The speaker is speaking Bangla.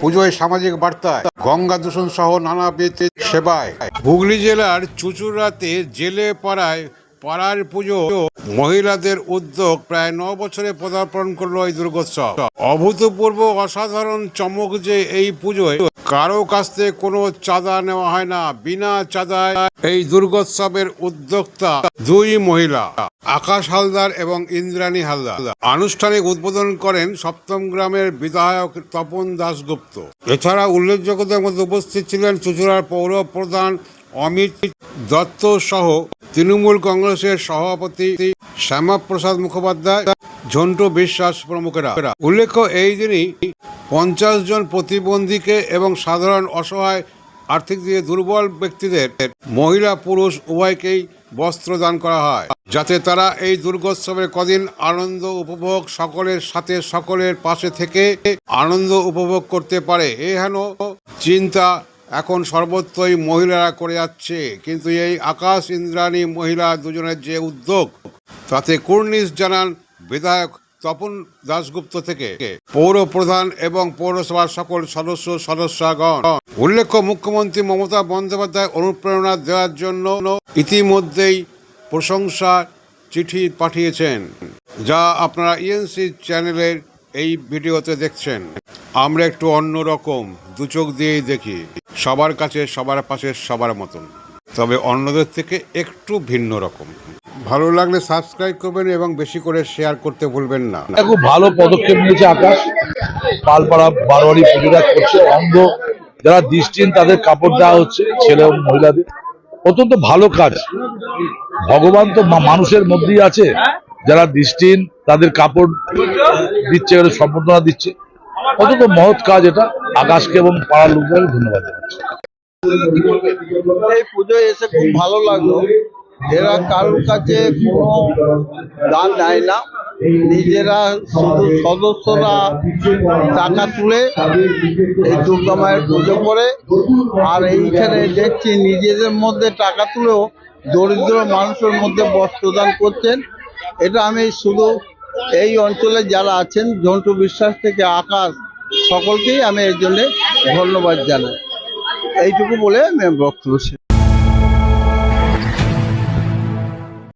পুজোয় সামাজিক বার্তায়। গঙ্গা দূষণ সহ নানা বেতে সেবায়। হুগলি জেলার চুচুড়াতে জেলে পাড়ায় পাড়ার পুজো। মহিলাদের উদ্যোগ প্রায় ন বছরে পদার্পণ করল এই দুর্গোৎসব। অভূতপূর্ব অসাধারণ চমক যে এই পুজোয়। কারও কাছ থেকে কোনো চাঁদা নেওয়া হয় না। বিনা চাঁদায় এই দুর্গোৎসবের উদ্যোক্তা দুই মহিলা। আকাশ হালদার এবং ইন্দ্রাণী হালদার। আনুষ্ঠানিক উদ্বোধন করেন সপ্তম গ্রামের বিধায়ক তপন দাশগুপ্ত। এছাড়া উল্লেখযোগ্যদের মধ্যে উপস্থিত ছিলেন চুচুড়ার পৌর প্রধান অমিত দত্ত সহ তৃণমূল কংগ্রেসের সভাপতি শ্যামাপ্রসাদ মুখোপাধ্যায়, ঝন্টু বিশ্বাস প্রমুখেরা। উল্লেখ্য, এই দিনই পঞ্চাশ জন প্রতিবন্ধীকে এবং সাধারণ অসহায় আর্থিক দিকে দুর্বল ব্যক্তিদের মহিলা পুরুষ উভয়কেই বস্ত্র দান করা হয়। যাতে তারা এই দুর্গোৎসবের কদিন আনন্দ উপভোগ সকলের সাথে সকলের পাশে থেকে আনন্দ উপভোগ করতে পারে। এ হেন চিন্তা এখন সর্বত্রই মহিলারা করে যাচ্ছে। কিন্তু এই আকাশ ইন্দ্রাণী মহিলা দুজনের যে উদ্যোগ, তাতে কুর্নিশ জানান বিধায়ক তপন দাশগুপ্ত থেকে। পৌর প্রধান এবং পৌরসভার সকল সদস্য, সদস্যগণ। উল্লেখ্য মুখ্যমন্ত্রী মমতা বন্দ্যোপাধ্যায় অনুপ্রেরণা দেওয়ার জন্য ইতিমধ্যেই প্রশংসা চিঠি পাঠিয়েছেন, যা আপনারা ইএনসি চ্যানেলের এই ভিডিওতে দেখছেন। আমরা একটু অন্য রকম, দু চোখ দিয়েই দেখি, সবার কাছে, সবার পাশে, সবার মতন। তবে অন্যদের থেকে একটু ভিন্ন রকম। ভালো লাগলে সাবস্ক্রাইব করবেন এবং বেশি করে শেয়ার করতে ভুলবেন না। খুব ভালো পদক্ষেপ নিয়েছে আকাশ। পালপাড়া বারোয়ারি পুজোটা করছে অন্ধ। যারা দৃষ্টিহীন, তাদের কাপড় দেওয়া হচ্ছে, ছেলে এবং মহিলাদের। অত্যন্ত ভালো কাজ। ভগবান তো মানুষের মধ্যেই আছে। যারা দৃষ্টিহীন, তাদের কাপড় দিচ্ছে সম্বর্ধনা দিচ্ছে। অত্যন্ত মহৎ কাজ এটা। আকাশকে এবং পাড়ার লোকদের ধন্যবাদ এই পুজোয় এসে খুব ভালো লাগল। এরা কারোর কাছে কোনো দান নেয় না। নিজেরা সদস্যরা টাকা তুলে এই দুর্গা মায়ের পুজো করে, আর এইখানে দেখছি নিজেদের মধ্যে টাকা তুলেও দরিদ্র মানুষের মধ্যে বস্ত্রদান করছেন। এটা আমি শুধু এই অঞ্চলে যারা আছেন, ঝন্টু বিশ্বাস থেকে আকাশ, সকলকেই আমি এর জন্যে ধন্যবাদ জানাই। এইটুকু বলে আমি বক্তব্য